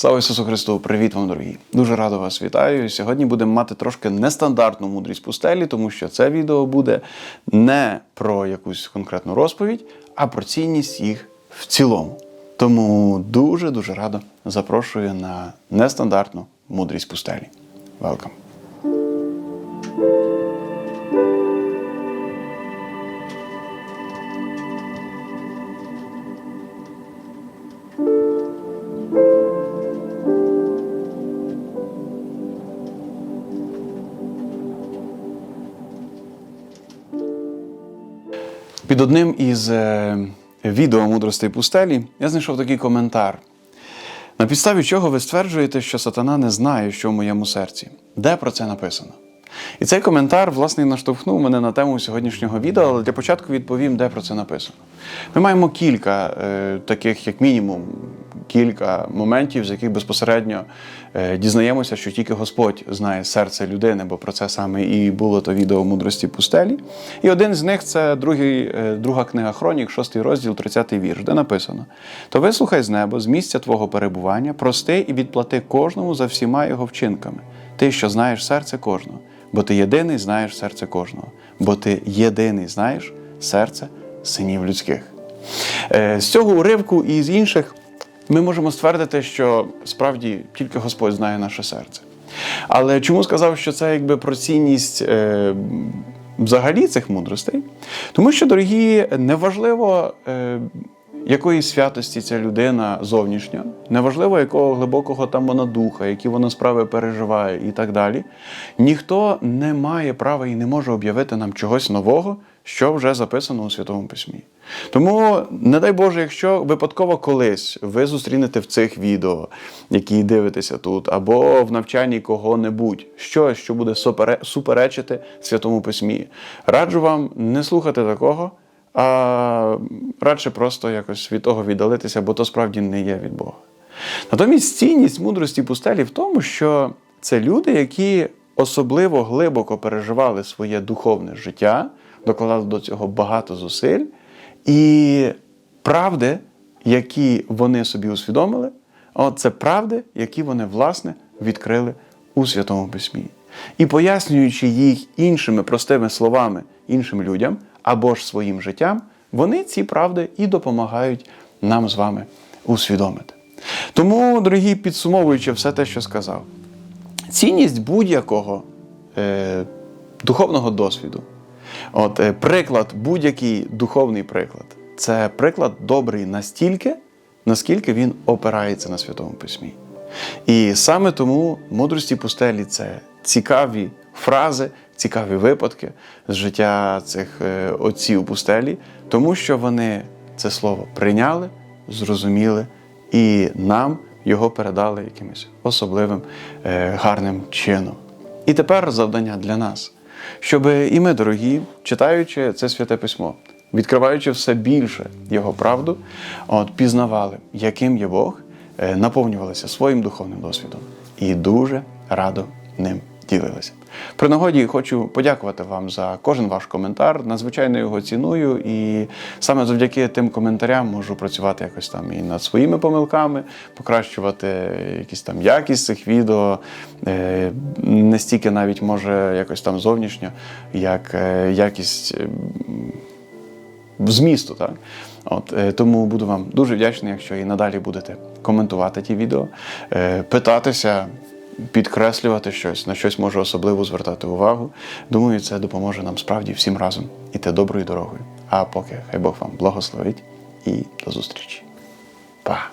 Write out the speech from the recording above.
Слава Ісусу Христу! Привіт вам, дорогі! Дуже радо вас вітаю. Сьогодні будемо мати трошки нестандартну мудрість пустелі, тому що це відео буде не про якусь конкретну розповідь, а про цінність їх в цілому. Тому дуже-дуже радо запрошую на нестандартну мудрість пустелі. Welcome! Під одним із е, відео мудростей пустелі я знайшов такий коментар. На підставі чого ви стверджуєте, що сатана не знає, що в моєму серці? Де про це написано? І цей коментар, власне, наштовхнув мене на тему сьогоднішнього відео, але для початку відповім, де про це написано. Ми маємо кілька е, таких, як мінімум, кілька моментів, з яких безпосередньо е, дізнаємося, що тільки Господь знає серце людини, бо про це саме і було то відео мудрості пустелі. І один з них це другий, е, друга книга Хронік, шостий розділ, 30 вірш, де написано: То вислухай з неба, з місця твого перебування, прости і відплати кожному за всіма його вчинками. Ти, що знаєш серце кожного, бо ти єдиний знаєш серце кожного, бо ти єдиний знаєш серце синів людських. Е, З цього уривку і з інших ми можемо ствердити, що справді тільки Господь знає наше серце. Але чому сказав, що це якби про цінність е, взагалі цих мудростей? Тому що, дорогі, неважливо. Е, якої святості ця людина зовнішня, неважливо, якого глибокого там вона духа, які вона справи переживає і так далі. Ніхто не має права і не може об'явити нам чогось нового, що вже записано у Святому Письмі. Тому, не дай Боже, якщо випадково колись ви зустрінете в цих відео, які дивитеся тут, або в навчанні кого-небудь, щось, що буде суперечити Святому Письмі, раджу вам не слухати такого а радше просто якось від того віддалитися, бо то справді не є від Бога. Натомість цінність мудрості пустелі в тому, що це люди, які особливо глибоко переживали своє духовне життя, докладали до цього багато зусиль, і правди, які вони собі усвідомили, от це правди, які вони, власне, відкрили у Святому Письмі. І пояснюючи їх іншими простими словами іншим людям або ж своїм життям, вони ці правди і допомагають нам з вами усвідомити. Тому, дорогі, підсумовуючи все те, що сказав, цінність будь-якого е, духовного досвіду, от, е, приклад, будь-який духовний приклад, це приклад добрий настільки, наскільки він опирається на Святому Письмі. І саме тому мудрості пустелі це цікаві фрази, цікаві випадки з життя цих е, отців пустелі, тому що вони це слово прийняли, зрозуміли і нам його передали якимось особливим е, гарним чином. І тепер завдання для нас, щоб і ми, дорогі, читаючи це святе письмо, відкриваючи все більше його правду, от пізнавали, яким є Бог, е, наповнювалися своїм духовним досвідом і дуже радо ним ділилися. При нагоді хочу подякувати вам за кожен ваш коментар. Надзвичайно його ціную, і саме завдяки тим коментарям можу працювати якось там і над своїми помилками, покращувати якісь там якість цих відео, е, не стільки навіть може якось там зовнішньо, як е, якість. е, змісту. Так? От, тому буду вам дуже вдячний, якщо і надалі будете коментувати ті відео, питатися, підкреслювати щось, на щось можу особливо звертати увагу. Думаю, це допоможе нам справді всім разом іти доброю дорогою. А поки хай Бог вам благословить і до зустрічі. Па!